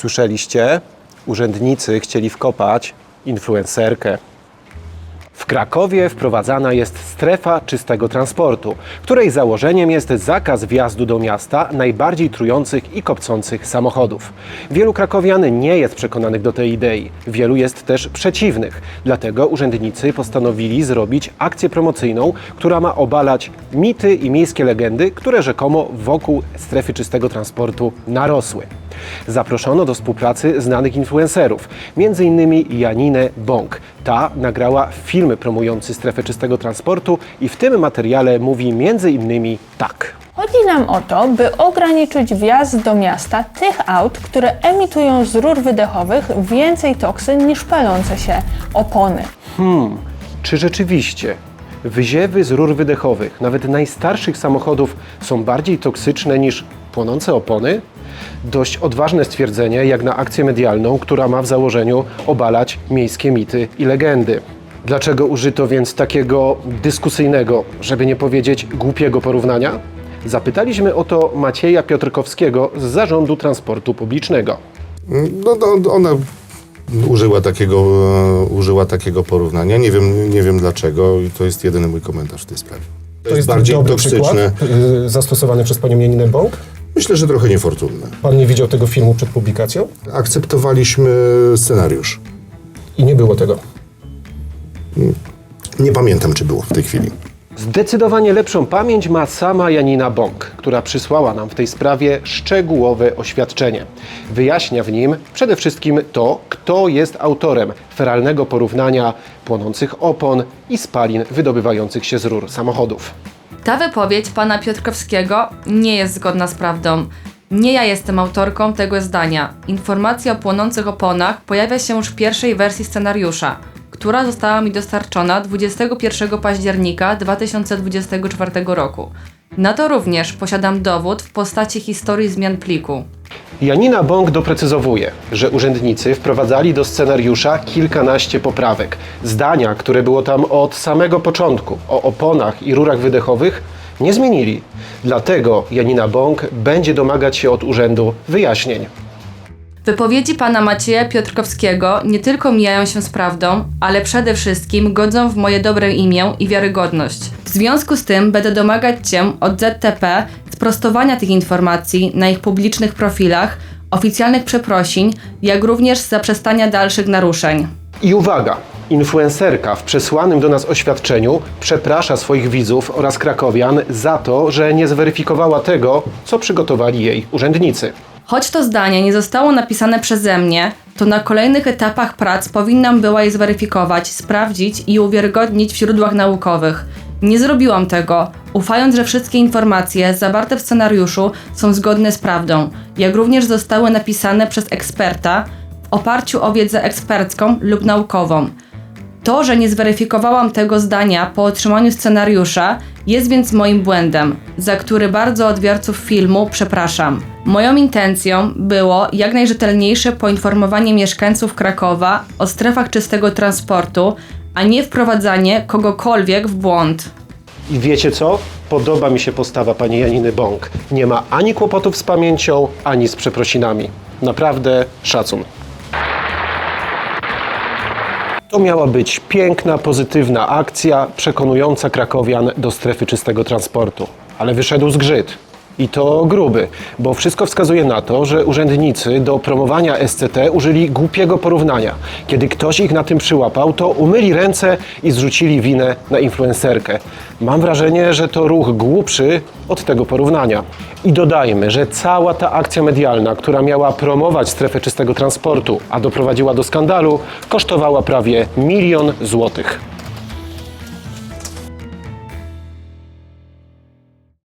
Słyszeliście? Urzędnicy chcieli wkopać influencerkę. W Krakowie wprowadzana jest strefa czystego transportu, której założeniem jest zakaz wjazdu do miasta najbardziej trujących i kopcących samochodów. Wielu krakowian nie jest przekonanych do tej idei, wielu jest też przeciwnych. Dlatego urzędnicy postanowili zrobić akcję promocyjną, która ma obalać mity i miejskie legendy, które rzekomo wokół strefy czystego transportu narosły. Zaproszono do współpracy znanych influencerów, m.in. Janinę Bąk. Ta nagrała filmy promujący strefę czystego transportu i w tym materiale mówi m.in. tak. Chodzi nam o to, by ograniczyć wjazd do miasta tych aut, które emitują z rur wydechowych więcej toksyn niż palące się opony. Czy rzeczywiście wyziewy z rur wydechowych, nawet najstarszych samochodów, są bardziej toksyczne niż płonące opony? Dość odważne stwierdzenie, jak na akcję medialną, która ma w założeniu obalać miejskie mity i legendy. Dlaczego użyto więc takiego dyskusyjnego, żeby nie powiedzieć głupiego porównania? Zapytaliśmy o to Macieja Piotrkowskiego z Zarządu Transportu Publicznego. No, no ona użyła takiego, e, użyła takiego porównania. Nie wiem, nie wiem dlaczego i to jest jedyny mój komentarz w tej sprawie. To, To jest bardziej dobry toksyczne. przykład y, zastosowany przez panią Janinę Bąk. Myślę, że trochę niefortunne. Pan nie widział tego filmu przed publikacją Akceptowaliśmy scenariusz. i nie było tego. Nie pamiętam, czy było w tej chwili. Zdecydowanie lepszą pamięć ma sama Janina Bąk, która przysłała nam w tej sprawie szczegółowe oświadczenie. Wyjaśnia w nim przede wszystkim to, kto jest autorem feralnego porównania płonących opon i spalin wydobywających się z rur samochodów. Ta wypowiedź pana Piotrkowskiego nie jest zgodna z prawdą. Nie ja jestem autorką tego zdania. Informacja o płonących oponach pojawia się już w pierwszej wersji scenariusza, która została mi dostarczona 21 października 2024 roku. Na to również posiadam dowód w postaci historii zmian pliku. Janina Bąk doprecyzowuje, że urzędnicy wprowadzali do scenariusza kilkanaście poprawek. Zdania, które było tam od samego początku o oponach i rurach wydechowych, nie zmienili. Dlatego Janina Bąk będzie domagać się od urzędu wyjaśnień. Wypowiedzi pana Macieja Piotrkowskiego nie tylko mijają się z prawdą, ale przede wszystkim godzą w moje dobre imię i wiarygodność. W związku z tym będę domagać się od ZTP sprostowania tych informacji na ich publicznych profilach, oficjalnych przeprosin, jak również zaprzestania dalszych naruszeń. I uwaga! Influencerka w przesłanym do nas oświadczeniu przeprasza swoich widzów oraz krakowian za to, że nie zweryfikowała tego, co przygotowali jej urzędnicy. Choć to zdanie nie zostało napisane przeze mnie, to na kolejnych etapach prac powinnam była je zweryfikować, sprawdzić i uwiarygodnić w źródłach naukowych. Nie zrobiłam tego, ufając, że wszystkie informacje zawarte w scenariuszu są zgodne z prawdą, jak również zostały napisane przez eksperta w oparciu o wiedzę ekspercką lub naukową. To, że nie zweryfikowałam tego zdania po otrzymaniu scenariusza, jest więc moim błędem, za który bardzo odbiorców filmu przepraszam. Moją intencją było jak najrzetelniejsze poinformowanie mieszkańców Krakowa o strefach czystego transportu, a nie wprowadzanie kogokolwiek w błąd. I wiecie co? Podoba mi się postawa pani Janiny Bąk. Nie ma ani kłopotów z pamięcią, ani z przeprosinami. Naprawdę szacun. To miała być piękna, pozytywna akcja przekonująca krakowian do strefy czystego transportu. Ale wyszedł zgrzyt. I to gruby, bo wszystko wskazuje na to, że urzędnicy do promowania SCT użyli głupiego porównania. Kiedy ktoś ich na tym przyłapał, to umyli ręce i zrzucili winę na influencerkę. Mam wrażenie, że to ruch głupszy od tego porównania. I dodajmy, że cała ta akcja medialna, która miała promować strefę czystego transportu, a doprowadziła do skandalu, kosztowała prawie milion złotych.